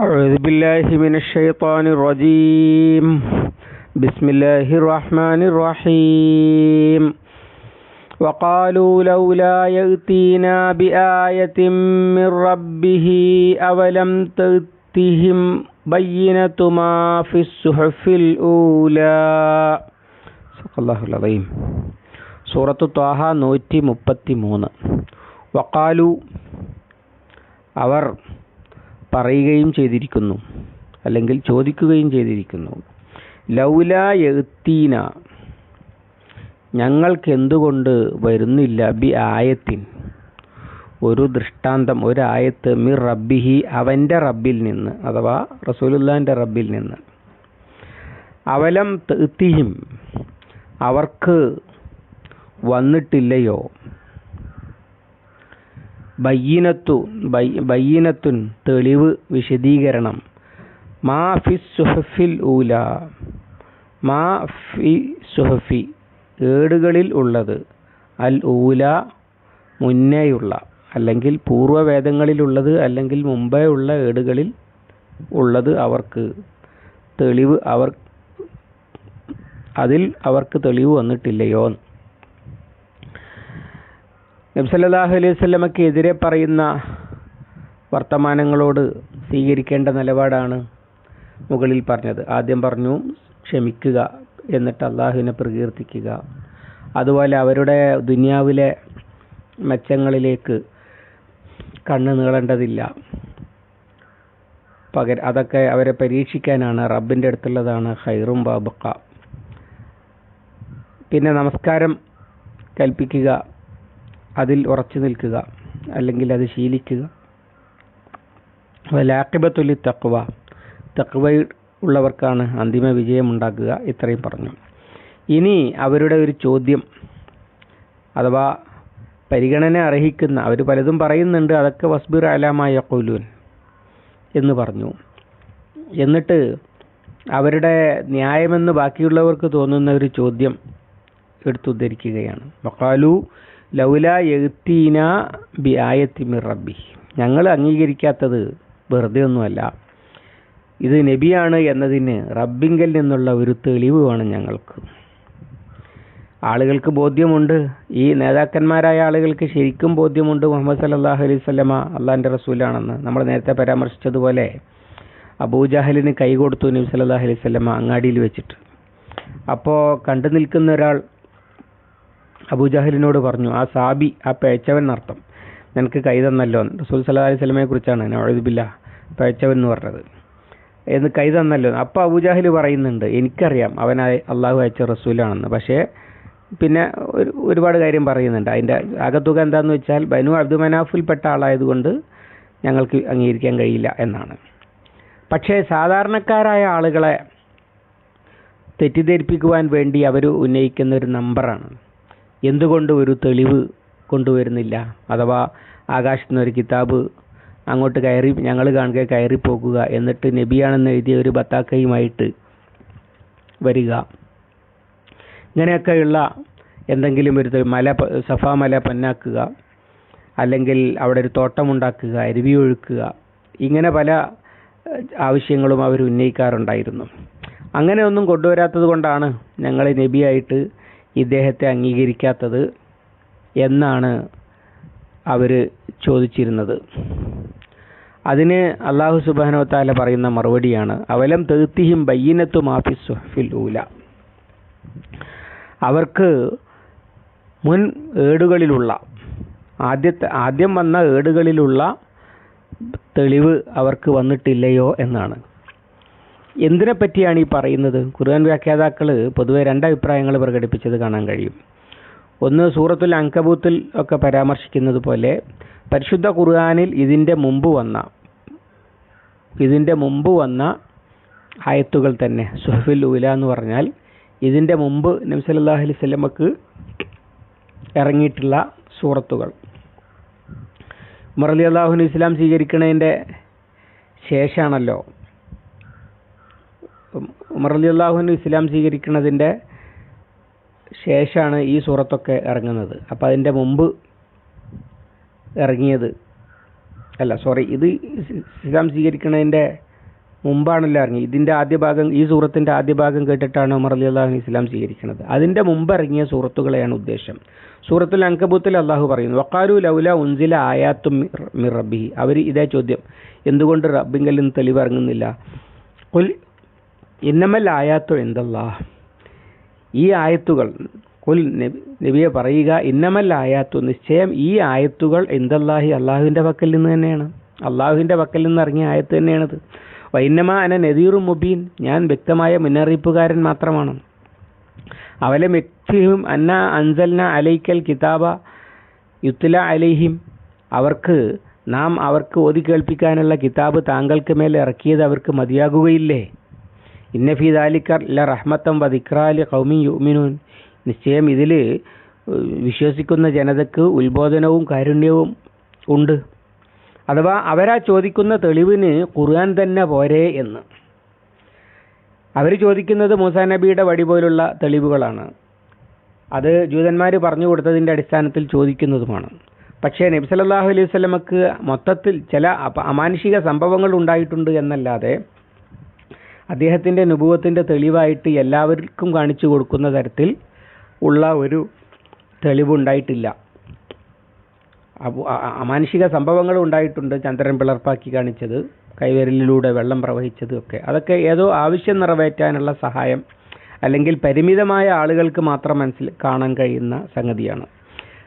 أعوذ بالله من الشيطان الرجيم بسم الله الرحمن الرحيم وقالوا لولا يأتينا بآية من ربه أولم تأتهم بينة ما في الصحف الأولى صدق الله العظيم സൂറത്ത് ത്വാഹ നൂറ്റി മുപ്പത്തി മൂന്ന് വക്കാലു അവർ പറയുകയും ചെയ്തിരിക്കുന്നു. അല്ലെങ്കിൽ ചോദിക്കുകയും ചെയ്തിരിക്കുന്നു. ലൗല എഴുത്തീന ഞങ്ങൾക്ക് എന്തുകൊണ്ട് വരുന്നില്ല ബി ആയത്തിൻ? ഒരു ദൃഷ്ടാന്തം ഒരു ആയത്ത് മിർ റബ്ബിഹി അവന്റെ റബ്ബിൽ നിന്ന് അഥവാ റസൂലുല്ലാന്റെ റബ്ബിൽ നിന്ന്. അവലം തീഹിം അവർക്ക് വന്നിട്ടില്ലയോ? ബയ്യനത്തു ബയ്യനത്തുൻ തെളിവ് വിശദീകരണം. മാ ഫി സുഹഫിൽ ഊല. മാ ഫി സുഹഫി ഏടുകളിൽ ഉള്ളത്. അൽ ഊല മുന്നേയുള്ള അല്ലെങ്കിൽ പൂർവവേദങ്ങളിലുള്ളത് അല്ലെങ്കിൽ മുമ്പേ ഉള്ള ഏടുകളിൽ ഉള്ളത് അവർക്ക് തെളിവ് അവർ അതിൽ അവർക്ക് തെളിവ് വന്നിട്ടില്ലയോ നബ്സല്ലാഹു അലൈഹി സ്വലമയ്ക്ക് എതിരെ പറയുന്ന വർത്തമാനങ്ങളോട് സ്വീകരിക്കേണ്ട നിലപാടാണ് മുകളിൽ പറഞ്ഞത്. ആദ്യം പറഞ്ഞു ക്ഷമിക്കുക എന്നിട്ട് അള്ളാഹുവിനെ പ്രകീർത്തിക്കുക. അതുപോലെ അവരുടെ ദുനിയാവിലെ മെച്ചങ്ങളിലേക്ക് കണ്ണു നീളേണ്ടതില്ല. പകരം അതൊക്കെ അവരെ പരീക്ഷിക്കാനാണ്. റബ്ബിന്റെ അടുത്തുള്ളതാണ് ഹൈറും ബാബക്ക പിന്നെ നമസ്കാരം കൽപ്പിക്കുക. അതിൽ ഉറച്ചു നിൽക്കുക അല്ലെങ്കിൽ അത് ശീലിക്കുക. ലാക്കിബത്തുലി തക്വ തക്വ ഉള്ളവർക്കാണ് അന്തിമ വിജയമുണ്ടാക്കുക ഇത്രയും പറഞ്ഞു. ഇനി അവരുടെ ഒരു ചോദ്യം അഥവാ പരിഗണന അർഹിക്കുന്ന അവർ പലതും പറയുന്നുണ്ട് അതൊക്കെ വസ്ബിർ അലാമായ കൊലൂൻ എന്ന് പറഞ്ഞു. എന്നിട്ട് അവരുടെ ന്യായമെന്ന് ബാക്കിയുള്ളവർക്ക് തോന്നുന്ന ഒരു ചോദ്യം എടുത്തുദ്ധരിക്കുകയാണ്. വക്കാലു ലൗല എഴുത്തീന ബി ആയത്തിമിർ റബ്ബി. ഞങ്ങൾ അംഗീകരിക്കാത്തത് വെറുതെ ഒന്നുമല്ല. ഇത് നബിയാണ് എന്നതിന് റബ്ബിങ്കൽ നിന്നുള്ള ഒരു തെളിവ് വേണം ഞങ്ങൾക്ക്. ആളുകൾക്ക് ബോധ്യമുണ്ട്. ഈ നേതാക്കന്മാരായ ആളുകൾക്ക് ശരിക്കും ബോധ്യമുണ്ട് മുഹമ്മദ് സല്ലാഹു അലൈഹി സ്വലമ അള്ളാഹിന്റെ റസൂലാണെന്ന്. നമ്മൾ നേരത്തെ പരാമർശിച്ചതുപോലെ അബൂജാഹലിന് കൈ കൊടുത്തു നബി സല്ലാഹു അലൈഹി സ്വലമ അങ്ങാടിയിൽ വെച്ചിട്ട്. അപ്പോൾ കണ്ടു നിൽക്കുന്ന ഒരാൾ അബൂജാഹലിനോട് പറഞ്ഞു ആ സാബി ആ പേച്ചവൻ എന്നർത്ഥം. നിനക്ക് കൈ തന്നല്ലോ. റസൂൽ സല്ലാ അലൈഹി സ്വലമയെ കുറിച്ചാണ് നവഴുബില്ല പേച്ചവൻ എന്ന് പറഞ്ഞത്. എന്ന് കൈ തന്നല്ലോ. അപ്പോൾ അബൂജാഹിൽ പറയുന്നുണ്ട് എനിക്കറിയാം അവനായി അള്ളാഹു അയച്ച റസൂലാണെന്ന്. പക്ഷേ പിന്നെ ഒരു ഒരുപാട് കാര്യം പറയുന്നുണ്ട്. അതിന്റെ അകത്തുക എന്താണെന്ന് വെച്ചാൽ ബനു അബ്ദു മനാഫിൽപ്പെട്ട ആളായതുകൊണ്ട് ഞങ്ങൾക്ക് അംഗീകരിക്കാൻ കഴിയില്ല എന്നാണ്. പക്ഷേ സാധാരണക്കാരായ ആളുകളെ തെറ്റിദ്ധരിപ്പിക്കുവാൻ വേണ്ടി അവർ ഉന്നയിക്കുന്ന ഒരു നമ്പറാണ്. എന്തുകൊണ്ട് ഒരു തെളിവ് കൊണ്ടുവരുന്നില്ല? അഥവാ ആകാശത്തു നിന്ന് ഒരു കിതാബ് അങ്ങോട്ട് കയറി ഞങ്ങൾ കാണുക കയറിപ്പോകുക പോകുക എന്നിട്ട് നബിയാണെന്ന് എഴുതിയ ഒരു ബത്താക്കയുമായിട്ട് വരിക. ഇങ്ങനെയൊക്കെയുള്ള എന്തെങ്കിലും ഒരു മല സഫാ മല പൊന്നാക്കുക അല്ലെങ്കിൽ അവിടെ ഒരു തോട്ടമുണ്ടാക്കുക അരുവി ഒഴുക്കുക ഇങ്ങനെ പല ആവശ്യങ്ങളും അവർ ഉന്നയിക്കാറുണ്ടായിരുന്നു. അങ്ങനെ ഒന്നും കൊണ്ടുവരാത്തത് കൊണ്ടാണ് ഞങ്ങൾ നബിയായിട്ട് ഇദ്ദേഹത്തെ അംഗീകരിക്കാത്തത് എന്നാണ് അവർ ചോദിച്ചിരുന്നത്. അതിന് അള്ളാഹു സുബാനോ താല പറയുന്ന മറുപടിയാണ് അവലം തെത്തിഹിം ബയ്യനത്തു മാഫി സുഹഫിൽ ഊല. അവർക്ക് മുൻ ഏടുകളിലുള്ള ആദ്യത്തെ ആദ്യം വന്ന ഏടുകളിലുള്ള തെളിവ് അവർക്ക് വന്നിട്ടില്ലയോ എന്നാണ്. എന്തിനെ പറ്റിയാണ് ഈ പറയുന്നത്? ഖുർആൻ വ്യാഖ്യാതാക്കൾ പൊതുവെ രണ്ട് അഭിപ്രായങ്ങൾ പ്രകടിപ്പിച്ചത് കാണാൻ കഴിയും. ഒന്ന് സൂറത്തുൽ അങ്കബൂത്തിൽ ഒക്കെ പരാമർശിക്കുന്നത് പോലെ പരിശുദ്ധ ഖുർആാനിൽ ഇതിന്റെ മുമ്പ് വന്ന ഇതിന്റെ മുമ്പ് വന്ന ആയത്തുകൾ തന്നെ. സുഹഫിൽ ഉല എന്ന് പറഞ്ഞാൽ ഇതിന്റെ മുമ്പ് നബ്സല്ലാഹു അലൈഹി സ്വലമക്ക് ഇറങ്ങിയിട്ടുള്ള സൂറത്തുകൾ. മുറലി അലി അള്ളാഹുന് ഇസ്ലാം സ്വീകരിക്കുന്നതിന്റെ ശേഷമാണല്ലോ ഉമർ അലി അള്ളാഹുവിന് ഇസ്ലാം സ്വീകരിക്കുന്നതിന്റെ ശേഷമാണ് ഈ സൂറത്തൊക്കെ ഇറങ്ങുന്നത്. അപ്പോൾ അതിന്റെ മുമ്പ് ഇറങ്ങിയത് അല്ല സോറി ഇത് ഇസ്ലാം സ്വീകരിക്കുന്നതിന്റെ മുമ്പാണല്ലോ ഇറങ്ങി ഇതിന്റെ ആദ്യ ഭാഗം ഈ സൂറത്തിന്റെ ആദ്യ ഭാഗം കേട്ടിട്ടാണ് ഉമർ അലി അള്ളാഹു ഇസ്ലാം സ്വീകരിക്കുന്നത്. അതിന്റെ മുമ്പ് ഇറങ്ങിയ സൂറത്തുകളെയാണ് ഉദ്ദേശം. സൂറത്തുൽ അങ്കബൂത്തിൽ അള്ളാഹു പറയുന്നു വക്കാരു ലൗല ഉൻസില ആയാത്തും മിർ റബ്ബി അവർ ഇതേ ചോദ്യം എന്തുകൊണ്ട് റബ്ബിങ്കൽ നിന്ന് തെളിവ് ഇറങ്ങുന്നില്ല? ഇന്നമൽ ആയാത്തു എന്തല്ലാ? ഈ ആയത്തുകൾ കുൽ നബി- നബിയെ പറയുക ഇന്നമൽ ആയാത്തു നിശ്ചയം ഈ ആയത്തുകൾ എന്തല്ലാഹി അള്ളാഹുവിന്റെ പക്കൽ നിന്ന് തന്നെയാണ്. അള്ളാഹുവിന്റെ പക്കൽ നിന്ന് ഇറങ്ങിയ ആയത്ത് തന്നെയാണത്. വൈന്നമ അന നദീറും മുബീൻ ഞാൻ വ്യക്തമായ മുന്നറിയിപ്പുകാരൻ മാത്രമാണ്. അവലെ മെക്ഫിഹും അന്ന അൻസൽന അലൈക്കൽ കിതാബ യുത്തുല അലൈഹിം അവർക്ക് നാം അവർക്ക് ഓതി കേൾപ്പിക്കാനുള്ള കിതാബ് താങ്കൾക്ക് മേൽ ഇറക്കിയത് അവർക്ക് മതിയാകുകയില്ലേ? ഇന്നഫി ദാലിക്കർ ല റഹ്മത്തം വദിക്രാലി കൗമി യുമിനൂൻ നിശ്ചയം ഇതിൽ വിശ്വസിക്കുന്ന ജനതയ്ക്ക് ഉത്ബോധനവും കാരുണ്യവും ഉണ്ട്. അഥവാ അവരാ ചോദിക്കുന്ന തെളിവിന് ഖുർആൻ തന്നെ പോരെ എന്ന്. അവർ ചോദിക്കുന്നത് മൂസാ നബിയുടെ വടി പോലുള്ള തെളിവുകളാണ്. അത് ജൂതന്മാർ പറഞ്ഞു കൊടുത്തതിന്റെ അടിസ്ഥാനത്തിൽ ചോദിക്കുന്നതുമാണ്. പക്ഷേ നബി സല്ലല്ലാഹു അലൈഹി വസല്ലമക്ക് മൊത്തത്തിൽ ചില അമാനുഷിക സംഭവങ്ങൾ ഉണ്ടായിട്ടുണ്ട് എന്നല്ലാതെ അദ്ദേഹത്തിന്റെ അനുഭവത്തിന്റെ തെളിവായിട്ട് എല്ലാവർക്കും കാണിച്ചു കൊടുക്കുന്ന തരത്തിൽ ഉള്ള ഒരു തെളിവുണ്ടായിട്ടില്ല. അമാനുഷിക സംഭവങ്ങൾ ഉണ്ടായിട്ടുണ്ട് ചന്ദ്രൻ പിളർപ്പാക്കി കാണിച്ചത് കൈവിരലിലൂടെ വെള്ളം പ്രവഹിച്ചത് ഒക്കെ. അതൊക്കെ ഏതോ ആവശ്യം നിറവേറ്റാനുള്ള സഹായം അല്ലെങ്കിൽ പരിമിതമായ ആളുകൾക്ക് മാത്രം മനസ്സിൽ കാണാൻ കഴിയുന്ന സംഗതിയാണ്.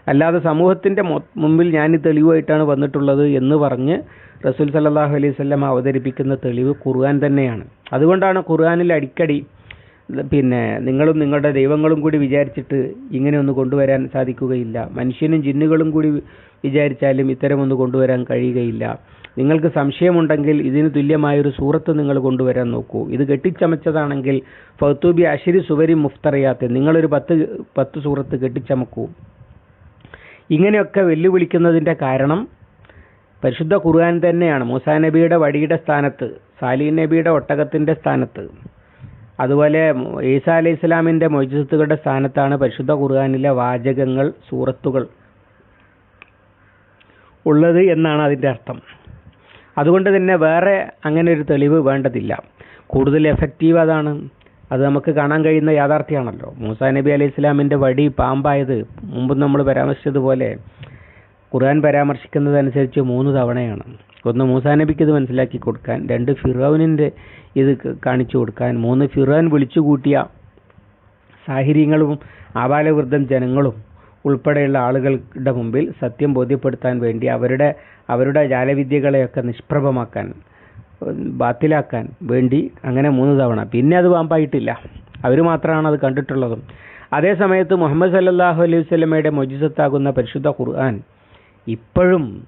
അല്ലാതെ സമൂഹത്തിന്റെ മുമ്പിൽ ഞാൻ തെളിവായിട്ടാണ് വന്നിട്ടുള്ളത് എന്ന് പറഞ്ഞ് റസൂൽ സല്ലാഹു അലൈഹി സ്വല്ലം അവതരിപ്പിക്കുന്ന തെളിവ് ഖുർആൻ തന്നെയാണ്. അതുകൊണ്ടാണ് ഖുർആനിൽ അടിക്കടി പിന്നെ നിങ്ങളും നിങ്ങളുടെ ദൈവങ്ങളും കൂടി വിചാരിച്ചിട്ട് ഇങ്ങനെ ഒന്ന് കൊണ്ടുവരാൻ സാധിക്കുകയില്ല. മനുഷ്യനും ജിന്നുകളും കൂടി വിചാരിച്ചാലും ഇത്തരമൊന്ന് കൊണ്ടുവരാൻ കഴിയുകയില്ല. നിങ്ങൾക്ക് സംശയമുണ്ടെങ്കിൽ ഇതിന് തുല്യമായൊരു സൂറത്ത് നിങ്ങൾ കൊണ്ടുവരാൻ നോക്കൂ. ഇത് കെട്ടിച്ചമച്ചതാണെങ്കിൽ ഫൗത്തൂബി അഷിരി സുവരി മുഫ്തറിയാത്ത. നിങ്ങളൊരു പത്ത് പത്ത് സൂറത്ത് കെട്ടിച്ചമക്കൂ. ഇങ്ങനെയൊക്കെ വെല്ലുവിളിക്കുന്നതിന്റെ കാരണം പരിശുദ്ധ ഖുർആൻ തന്നെയാണ്. മൂസാ നബിയുടെ വടിയുടെ സ്ഥാനത്ത് സാലി നബിയുടെ ഒട്ടകത്തിന്റെ സ്ഥാനത്ത്. അതുപോലെ ഈസാ അലൈഹി ഇസ്ലാമിന്റെ മൊയ്ജിസത്തുകളുടെ സ്ഥാനത്താണ് പരിശുദ്ധ ഖുർആനിലെ വാചകങ്ങൾ സൂറത്തുകൾ ഉള്ളത് എന്നാണ് അതിന്റെ അർത്ഥം. അതുകൊണ്ട് തന്നെ വേറെ അങ്ങനെ ഒരു തെളിവ് വേണ്ടതില്ല. കൂടുതൽ എഫക്റ്റീവ് അതാണ്. അത് നമുക്ക് കാണാൻ കഴിയുന്ന യാഥാർത്ഥ്യമാണല്ലോ. മൂസാ നബി അലൈഹി ഇസ്ലാമിന്റെ വടി പാമ്പായത് മുമ്പ് നമ്മൾ പരാമർശിച്ചതുപോലെ ഖുർആൻ പരാമർശിക്കുന്നതനുസരിച്ച് മൂന്ന് തവണയാണ്. ഒന്ന് മൂസാ നബിക്ക് ഇത് മനസ്സിലാക്കി കൊടുക്കാൻ രണ്ട് ഫിറോവിനിന്റെ ഇത് കാണിച്ചു കൊടുക്കാൻ മൂന്ന് ഫിറോൻ വിളിച്ചു കൂട്ടിയ സാഹിര്യങ്ങളും ആബാലവൃദ്ധം ജനങ്ങളും ഉൾപ്പെടെയുള്ള ആളുകളുടെ മുമ്പിൽ സത്യം ബോധ്യപ്പെടുത്താൻ വേണ്ടി അവരുടെ അവരുടെ ജാലവിദ്യകളെയൊക്കെ നിഷ്പ്രഭമാക്കാൻ ബാത്തിലാക്കാൻ വേണ്ടി അങ്ങനെ മൂന്ന് തവണ. പിന്നെ അത് പാമ്പായിട്ടില്ല. അവർ മാത്രമാണ് അത് കണ്ടിട്ടുള്ളതും. അതേ സമയത്ത് മുഹമ്മദ് സല്ലാഹു അലൈഹി വല്ലമയുടെ മൊജിസത്താകുന്ന പരിശുദ്ധ ഖുർആൻ ഇപ്പോഴും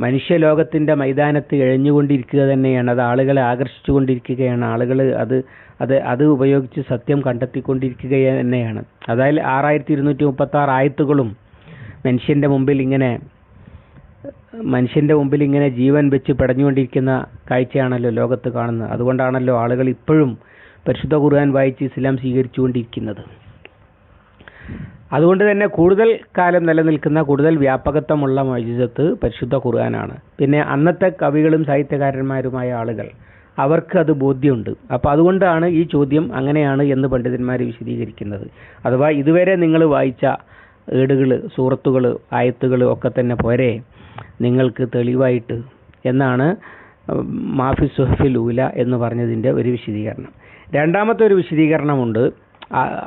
മനുഷ്യലോകത്തിന്റെ മൈതാനത്ത് എഴിഞ്ഞുകൊണ്ടിരിക്കുക തന്നെയാണ്. അത് ആളുകളെ ആകർഷിച്ചുകൊണ്ടിരിക്കുകയാണ്. ആളുകൾ അത് അത് അത് ഉപയോഗിച്ച് സത്യം കണ്ടെത്തിക്കൊണ്ടിരിക്കുക തന്നെയാണ്. അതായത് ആറായിരത്തി ഇരുന്നൂറ്റി മുപ്പത്തി ആറ് ആയത്തുകളും മനുഷ്യന്റെ മുമ്പിൽ ഇങ്ങനെ മനുഷ്യന്റെ മുമ്പിൽ ഇങ്ങനെ ജീവൻ വെച്ച് പടഞ്ഞുകൊണ്ടിരിക്കുന്ന കാഴ്ചയാണല്ലോ ലോകത്ത് കാണുന്നത്. അതുകൊണ്ടാണല്ലോ ആളുകൾ ഇപ്പോഴും പരിശുദ്ധ ഖുർആൻ വായിച്ച് ഇസ്ലാം സ്വീകരിച്ചുകൊണ്ടിരിക്കുന്നത്. അതുകൊണ്ട് തന്നെ കൂടുതൽ കാലം നിലനിൽക്കുന്ന കൂടുതൽ വ്യാപകത്വമുള്ള മൊയ്ജിസത്ത് പരിശുദ്ധ ഖുർആനാണ്. പിന്നെ അന്നത്തെ കവികളും സാഹിത്യകാരന്മാരുമായ ആളുകൾ അവർക്ക് അത് ബോധ്യമുണ്ട്. അപ്പോൾ അതുകൊണ്ടാണ് ഈ ചോദ്യം അങ്ങനെയാണ് എന്ന് പണ്ഡിതന്മാർ വിശദീകരിക്കുന്നത്. അഥവാ ഇതുവരെ നിങ്ങൾ വായിച്ച ഏടുകൾ സൂറത്തുകൾ ആയത്തുകൾ ഒക്കെ തന്നെ പോരെ. നിങ്ങൾക്ക് തെളിവായിട്ട് എന്നാണ് മാഫി സുഹഫിൽ ഊല എന്ന് പറഞ്ഞതിന്റെ ഒരു വിശദീകരണം. രണ്ടാമത്തെ ഒരു വിശദീകരണമുണ്ട്.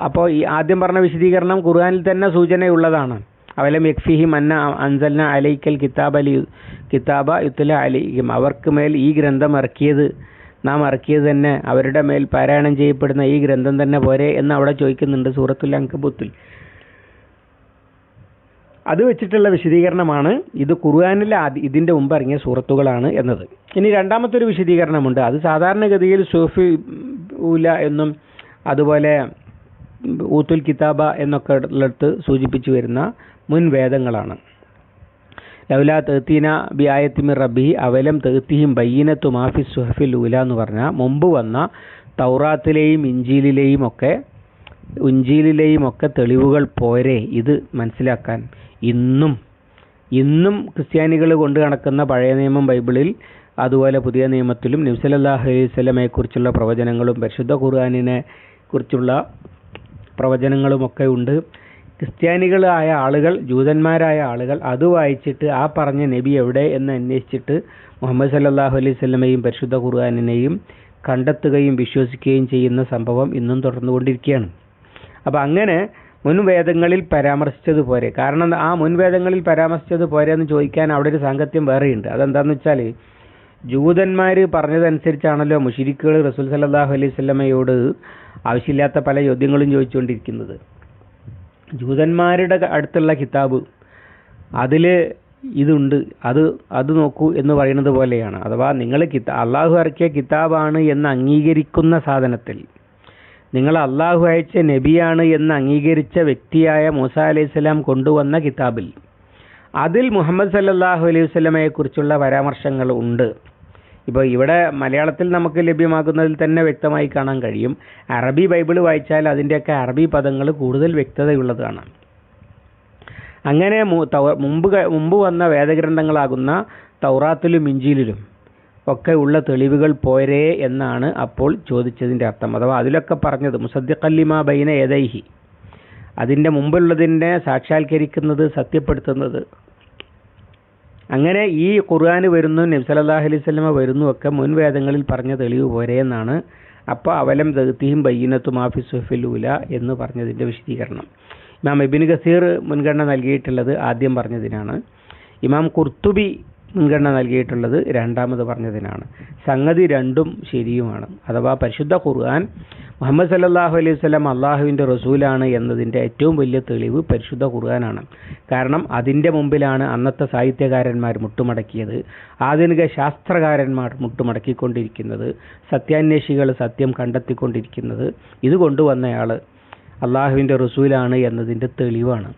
അപ്പോൾ ഈ ആദ്യം പറഞ്ഞ വിശദീകരണം ഖുർആാനിൽ തന്നെ സൂചനയുള്ളതാണ്. അവലം യക്ഫിഹിം അന്ന അൻസൽന അലൈക്കൽ കിതാബ് അലി കിതാബ യുത്തല അലിഹിം. അവർക്ക് മേൽ ഈ ഗ്രന്ഥം ഇറക്കിയത് നാം ഇറക്കിയത് തന്നെ അവരുടെ മേൽ പാരായണം ചെയ്യപ്പെടുന്ന ഈ ഗ്രന്ഥം തന്നെ പോരെ എന്ന് അവിടെ ചോദിക്കുന്നുണ്ട് സൂറത്തുൽ അങ്കബൂത്തിൽ അത് വെച്ചിട്ടുള്ള വിശദീകരണമാണ് ഇത് ഖുർആാനിലെ ആദ്യ ഇതിന്റെ മുമ്പ് ഇറങ്ങിയ സൂറത്തുകളാണ് എന്നത്. ഇനി രണ്ടാമത്തെ ഒരു വിശദീകരണമുണ്ട്. അത് സാധാരണഗതിയിൽ സൂഫി ഉല എന്നും അതുപോലെ ഊത്തുൽ കിതാബ എന്നൊക്കെ ഉള്ളിടത്ത് സൂചിപ്പിച്ചു വരുന്ന മുൻ വേദങ്ങളാണ്. ലൗല തേത്തീന ബി ആയത്തിമിർ റബ്ബി അവലം തേത്തിയും ബയ്യനത്തു മാഫി സുഹഫിൽ ഉല എന്ന് പറഞ്ഞാൽ മുമ്പ് വന്ന തൗറാത്തിലെയും ഇഞ്ചീലിലെയും ഒക്കെ ഉഞ്ചീലിലെയും ഒക്കെ തെളിവുകൾ പോരെ ഇത് മനസ്സിലാക്കാൻ ഇന്നും. ഇന്നും ക്രിസ്ത്യാനികൾ കൊണ്ട് നടക്കുന്ന പഴയ നിയമം ബൈബിളിൽ അതുപോലെ പുതിയ നിയമത്തിലും നബ്സലല്ലാഹു അലൈഹി സ്വലമയെക്കുറിച്ചുള്ള പ്രവചനങ്ങളും പരിശുദ്ധ ഖുർആാനിനെ കുറിച്ചുള്ള പ്രവചനങ്ങളുമൊക്കെ ഉണ്ട്. ക്രിസ്ത്യാനികളായ ആളുകൾ ജൂതന്മാരായ ആളുകൾ അത് വായിച്ചിട്ട് ആ പറഞ്ഞ നബി എവിടെ എന്ന് അന്വേഷിച്ചിട്ട് മുഹമ്മദ് സല്ലാഹു അലൈഹി സ്വലമയും പരിശുദ്ധ ഖുർആാനിനെയും കണ്ടെത്തുകയും വിശ്വസിക്കുകയും ചെയ്യുന്ന സംഭവം ഇന്നും തുടർന്നുകൊണ്ടിരിക്കുകയാണ്. അപ്പോൾ അങ്ങനെ മുൻവേദങ്ങളിൽ പരാമർശിച്ചതുപോലെ കാരണം ആ മുൻവേദങ്ങളിൽ പരാമർശിച്ചതുപോലെ എന്ന് ചോദിക്കാൻ അവിടെ ഒരു സാങ്കത്യം വേറെയുണ്ട്. അതെന്താന്ന് വെച്ചാൽ ജൂതന്മാർ പറഞ്ഞതനുസരിച്ചാണല്ലോ മുഷിരിക്കുകൾ റസൂൽ സല്ലാഹു അലൈഹി സ്വലമയോട് ആവശ്യമില്ലാത്ത പല ചോദ്യങ്ങളും ചോദിച്ചുകൊണ്ടിരിക്കുന്നത്. ജൂതന്മാരുടെ അടുത്തുള്ള കിതാബ് അതിൽ ഇതുണ്ട്. അത് അത് നോക്കൂ എന്ന് പറയുന്നത് പോലെയാണ്. അഥവാ നിങ്ങൾ കിതാ അള്ളാഹു ഇറക്കിയ കിതാബാണ് എന്ന് അംഗീകരിക്കുന്ന സാധനത്തിൽ നിങ്ങൾ അള്ളാഹു അയച്ച നബിയാണ് എന്ന് അംഗീകരിച്ച വ്യക്തിയായ മൂസ അലൈഹി സ്വലാം കൊണ്ടുവന്ന കിതാബിൽ. അതിൽ മുഹമ്മദ് സല്ലാഹു അലൈഹി വസ്ലമയെക്കുറിച്ചുള്ള പരാമർശങ്ങൾ ഉണ്ട്. ഇപ്പോൾ ഇവിടെ മലയാളത്തിൽ നമുക്ക് ലഭ്യമാകുന്നതിൽ തന്നെ വ്യക്തമായി കാണാൻ കഴിയും. അറബി ബൈബിൾ വായിച്ചാൽ അതിന്റെയൊക്കെ അറബി പദങ്ങൾ കൂടുതൽ വ്യക്തതയുള്ളതാണ്. അങ്ങനെ മുമ്പ് മുമ്പ് വന്ന വേദഗ്രന്ഥങ്ങളാകുന്ന തൗറാത്തിലും ഇഞ്ചിയിലും ഒക്കെ ഉള്ള തെളിവുകൾ പോരേ എന്നാണ് അപ്പോൾ ചോദിച്ചതിന്റെ അർത്ഥം. അഥവാ അതിലൊക്കെ പറഞ്ഞത് മുസദ്ദിഖല്ലിമ ബൈന ഏതൈഹി അതിന്റെ മുമ്പുള്ളതിനെ സാക്ഷാത്കരിക്കുന്നത് സത്യപ്പെടുത്തുന്നത്. അങ്ങനെ ഈ ഖുർആൻ വരുന്നു നബ്സലല്ലാഹു അലൈഹി സ്വലമ വരുന്നു ഒക്കെ മുൻ വേദങ്ങളിൽ പറഞ്ഞ തെളിവ് പോരേ എന്നാണ്. അപ്പോൾ അവലം ദഹത്തിയും ബയ്യനത്തു മാഫി സുഫിലൂല എന്ന് പറഞ്ഞതിന്റെ വിശദീകരണം. ഇമാം ഇബിൻ ഗസീർ മുൻഗണന നൽകിയിട്ടുള്ളത് ആദ്യം പറഞ്ഞതിനാണ്. ഇമാം കുർത്തുബി മുൻഗണന നൽകിയിട്ടുള്ളത് രണ്ടാമത് പറഞ്ഞതിനാണ്. സംഗതി രണ്ടും ശരിയുമാണ്. അഥവാ പരിശുദ്ധ ഖുർആൻ മുഹമ്മദ് സല്ലാഹു അലൈഹി വസല്ലം അള്ളാഹുവിന്റെ റസൂലാണ് എന്നതിന്റെ ഏറ്റവും വലിയ തെളിവ് പരിശുദ്ധ ഖുർആനാണ്. കാരണം അതിന്റെ മുമ്പിലാണ് അന്നത്തെ സാഹിത്യകാരന്മാർ മുട്ടുമടക്കിയത് ആധുനിക ശാസ്ത്രകാരന്മാർ മുട്ടുമടക്കിക്കൊണ്ടിരിക്കുന്നത് സത്യാന്വേഷികൾ സത്യം കണ്ടെത്തിക്കൊണ്ടിരിക്കുന്നത്. ഇത് കൊണ്ടുവന്നയാൾ അള്ളാഹുവിന്റെ റസൂലാണ് എന്നതിന്റെ തെളിവാണ്.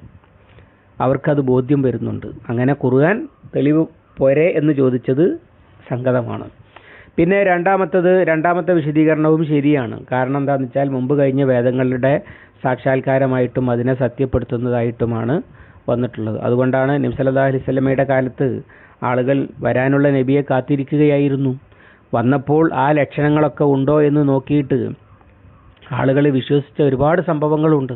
അവർക്കത് ബോധ്യം വരുന്നുണ്ട്. അങ്ങനെ ഖുർആൻ തെളിവ് പോരെ എന്ന് ചോദിച്ചത് സംഗതമാണ് പിന്നെ രണ്ടാമത്തത് രണ്ടാമത്തെ വിശദീകരണവും ശരിയാണ്. കാരണം എന്താണെന്ന് വെച്ചാൽ മുമ്പ് കഴിഞ്ഞ വേദങ്ങളുടെ സാക്ഷാത്കാരമായിട്ടും അതിനെ സത്യപ്പെടുത്തുന്നതായിട്ടുമാണ് വന്നിട്ടുള്ളത്. അതുകൊണ്ടാണ് നബ്സല്ലാ അലൈഹി സ്വലമയുടെ കാലത്ത് ആളുകൾ വരാനുള്ള നബിയെ കാത്തിരിക്കുകയായിരുന്നു. വന്നപ്പോൾ ആ ലക്ഷണങ്ങളൊക്കെ ഉണ്ടോ എന്ന് നോക്കിയിട്ട് ആളുകൾ വിശ്വസിച്ച ഒരുപാട് സംഭവങ്ങളുണ്ട്.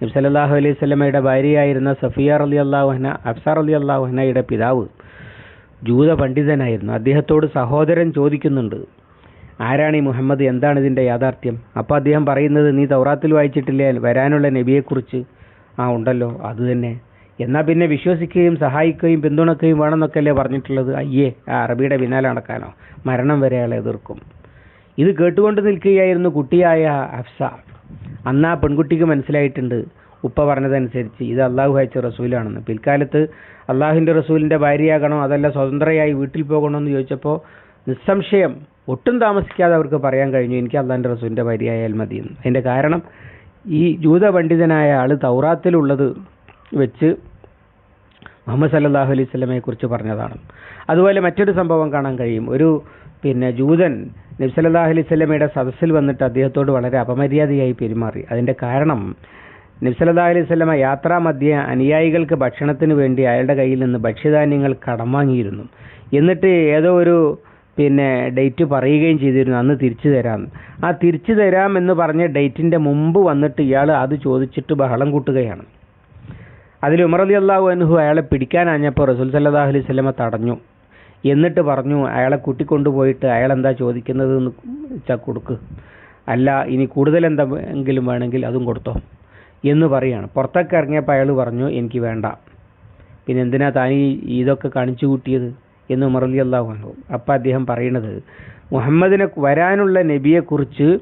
നബി സല്ലല്ലാഹു അലൈഹി സ്വലമയുടെ ഭാര്യയായിരുന്ന സഫിയ അലി അള്ളാഹുഹന അഫ്സാർ അലി അള്ളാഹുഹനയുടെ പിതാവ്. ജൂത പണ്ഡിതനായിരുന്നു അദ്ദേഹത്തോട് സഹോദരൻ ചോദിക്കുന്നുണ്ട് ആരാണ് ഈ മുഹമ്മദ്? എന്താണ് ഇതിന്റെ യാഥാർത്ഥ്യം? അപ്പോൾ അദ്ദേഹം പറയുന്നത് നീ തൗറാത്തിൽ വായിച്ചിട്ടില്ലേ? വരാനുള്ള നബിയെക്കുറിച്ച്? ആ ഉണ്ടല്ലോ അത് തന്നെ. എന്നാൽ പിന്നെ വിശ്വസിക്കുകയും സഹായിക്കുകയും പിന്തുണക്കുകയും വേണമെന്നൊക്കെയല്ലേ പറഞ്ഞിട്ടുള്ളത്? അയ്യേ ആ അറബിയുടെ പിന്നാലെ നടക്കാനോ? മരണം വരെ അയാളെ എതിർക്കും. ഇത് കേട്ടുകൊണ്ട് നിൽക്കുകയായിരുന്നു കുട്ടിയായ അഫ്സ അന്ന് ആ പെൺകുട്ടിക്ക് മനസ്സിലായിട്ടുണ്ട് ഉപ്പ പറഞ്ഞതനുസരിച്ച് ഇത് അള്ളാഹു അയച്ച റസൂലാണെന്ന്. പിൽക്കാലത്ത് അള്ളാഹുവിന്റെ റസൂലിന്റെ ഭാര്യയാകണോ അതല്ല സ്വതന്ത്രയായി വീട്ടിൽ പോകണോ എന്ന് ചോദിച്ചപ്പോൾ നിസ്സംശയം ഒട്ടും താമസിക്കാതെ അവർക്ക് പറയാൻ കഴിഞ്ഞു എനിക്ക് അള്ളാഹിന്റെ റസൂലിന്റെ ഭാര്യയായാൽ മതിയെന്ന് അതിന്റെ കാരണം ഈ ജൂത പണ്ഡിതനായ ആൾ തൗറാത്തിലുള്ളത് വെച്ച് മുഹമ്മദ് സല്ലാഹു അലൈഹി സ്വലമയെ കുറിച്ച് പറഞ്ഞതാണ്. അതുപോലെ മറ്റൊരു സംഭവം കാണാൻ കഴിയും. ഒരു പിന്നെ ജൂതൻ നബി സല്ലല്ലാഹു അലൈഹി സ്വലമയുടെ സദസ്സിൽ വന്നിട്ട് അദ്ദേഹത്തോട് വളരെ അപമര്യാദയായി പെരുമാറി. അതിന്റെ കാരണം നബി സല്ലല്ലാഹു അലൈഹി സ്വലമ യാത്രാമധ്യേ അനുയായികൾക്ക് ഭക്ഷണത്തിന് വേണ്ടി അയാളുടെ കയ്യിൽ നിന്ന് ഭക്ഷ്യധാന്യങ്ങൾ കടം വാങ്ങിയിരുന്നു. എന്നിട്ട് ഏതോ ഒരു പിന്നെ ഡേറ്റ് പറയുകയും ചെയ്തിരുന്നു അന്ന് തിരിച്ചു തരാം ആ തിരിച്ചു തരാം എന്ന് പറഞ്ഞ ഡേറ്റിന്റെ മുമ്പ് വന്നിട്ട് ഇയാൾ അത് ചോദിച്ചിട്ട് ബഹളം കൂട്ടുകയാണ്. അതിൽ ഉമർ അലി അള്ളാഹു അനുഹു അയാളെ പിടിക്കാനഞ്ഞപ്പോൾ റസൂൽ സല്ലാഹു അലൈഹി സ്വലമ തടഞ്ഞു. എന്നിട്ട് പറഞ്ഞു അയാളെ കൂട്ടിക്കൊണ്ടുപോയിട്ട് അയാൾ എന്താ ചോദിക്കുന്നത് എന്ന് വെച്ചാൽ കൊടുക്ക്. അല്ല ഇനി കൂടുതൽ എന്തെങ്കിലും വേണമെങ്കിൽ അതും കൊടുത്തോ. എന്ന് പറയാണ്. പുറത്തൊക്കെ ഇറങ്ങിയപ്പോൾ അയാൾ പറഞ്ഞു എനിക്ക് വേണ്ട. പിന്നെ എന്തിനാ താൻ ഇതൊക്കെ കാണിച്ചു കൂട്ടിയത്? എന്ന് ഉമർ അലി അള്ളാഹു അനു അപ്പം അദ്ദേഹം പറയുന്നത് മുഹമ്മദിനെ വരാനുള്ള നബിയെക്കുറിച്ച്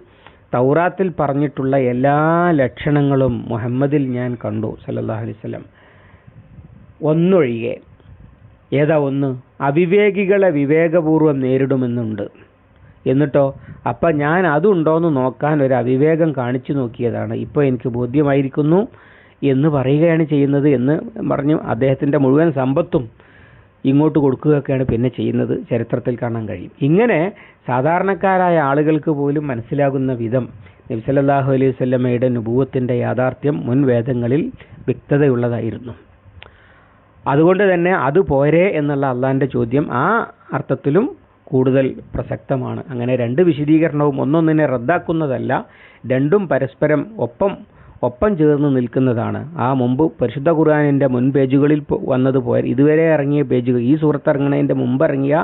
തൗറാത്തിൽ പറഞ്ഞിട്ടുള്ള എല്ലാ ലക്ഷണങ്ങളും മുഹമ്മദിൽ ഞാൻ കണ്ടു സല്ലല്ലാഹു അലൈഹി വസല്ലം. ഒന്നൊഴികെ ഏതാ ഒന്ന്? അവിവേകികളെ വിവേകപൂർവം നേരിടുമെന്നുണ്ട്. എന്നിട്ടോ? അപ്പം ഞാൻ അതുണ്ടോയെന്ന് നോക്കാൻ ഒരു അവിവേകം കാണിച്ചു നോക്കിയതാണ്. ഇപ്പോൾ എനിക്ക് ബോധ്യമായിരിക്കുന്നു എന്ന് പറയുകയാണ് ചെയ്യുന്നത് എന്ന് പറഞ്ഞു അദ്ദേഹത്തിന്റെ മുഴുവൻ സമ്പത്തും ഇങ്ങോട്ട് കൊടുക്കുകയൊക്കെയാണ് പിന്നെ ചെയ്യുന്നത്. ചരിത്രത്തിൽ കാണാൻ കഴിയും. ഇങ്ങനെ സാധാരണക്കാരായ ആളുകൾക്ക് പോലും മനസ്സിലാകുന്ന വിധം നബ്സലല്ലാഹു അലൈഹി സ്വല്ലമ്മയുടെ നുബൂവത്തിന്റെ യാഥാർത്ഥ്യം മുൻ വേദങ്ങളിൽ വ്യക്തതയുള്ളതായിരുന്നു. അതുകൊണ്ട് തന്നെ അത് പോരെ എന്നുള്ള അള്ളാഹിന്റെ ചോദ്യം ആ അർത്ഥത്തിലും കൂടുതൽ പ്രസക്തമാണ്. അങ്ങനെ രണ്ട് വിശദീകരണവും ഒന്നൊന്നിനെ റദ്ദാക്കുന്നതല്ല രണ്ടും പരസ്പരം ഒപ്പം ഒപ്പം ചേർന്ന് നിൽക്കുന്നതാണ്. ആ മുമ്പ് പരിശുദ്ധ ഖുർആാനിന്റെ മുൻ പേജുകളിൽ വന്നതുപോലെ ഇതുവരെ ഇറങ്ങിയ പേജുകൾ ഈ സൂറത്ത് ഇറങ്ങുന്നതിന്റെ മുമ്പ് ഇറങ്ങിയ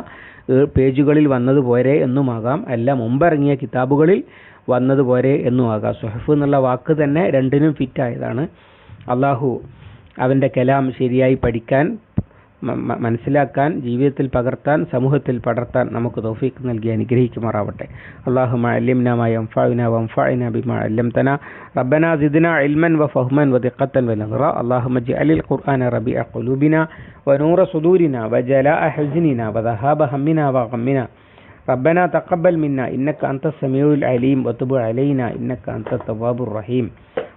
ഏഹ്, പേജുകളിൽ വന്നതുപോലെ എന്നുമാകാം. അല്ല മുമ്പ് ഇറങ്ങിയ കിതാബുകളിൽ വന്നതുപോലെ എന്നുമാകാം. സുഹഫ് എന്നുള്ള വാക്ക് തന്നെ രണ്ടിനും ഫിറ്റായതാണ് അള്ളാഹു അവന്റെ കലാം ശരിയായി പഠിക്കാൻ മനസ്സിലാക്കാൻ ജീവിതത്തിൽ പകർത്താൻ സമൂഹത്തിൽ പടർത്താൻ നമുക്ക് തൗഫീഖ് നൽകി അനുഗ്രഹിക്കുമാറാവട്ടെ അള്ളാഹു അല്ലിംന മാ യൻഫഉന വൻഫഅന ബിമാ അല്ലംതന റബ്ബന സിദ്ന ഇൽമൻ വഫഹ്മൻ വദിഖത്തൻ വനഗ്റ اللهم اجعل القرآن ربيع قلوبنا ونور صدورنا وجلاء حزننا وذهاب همنا وغمنا ربنا تقبل منا إنك أنت السميع العليم وتب علينا إنك أنت التواب الرحيم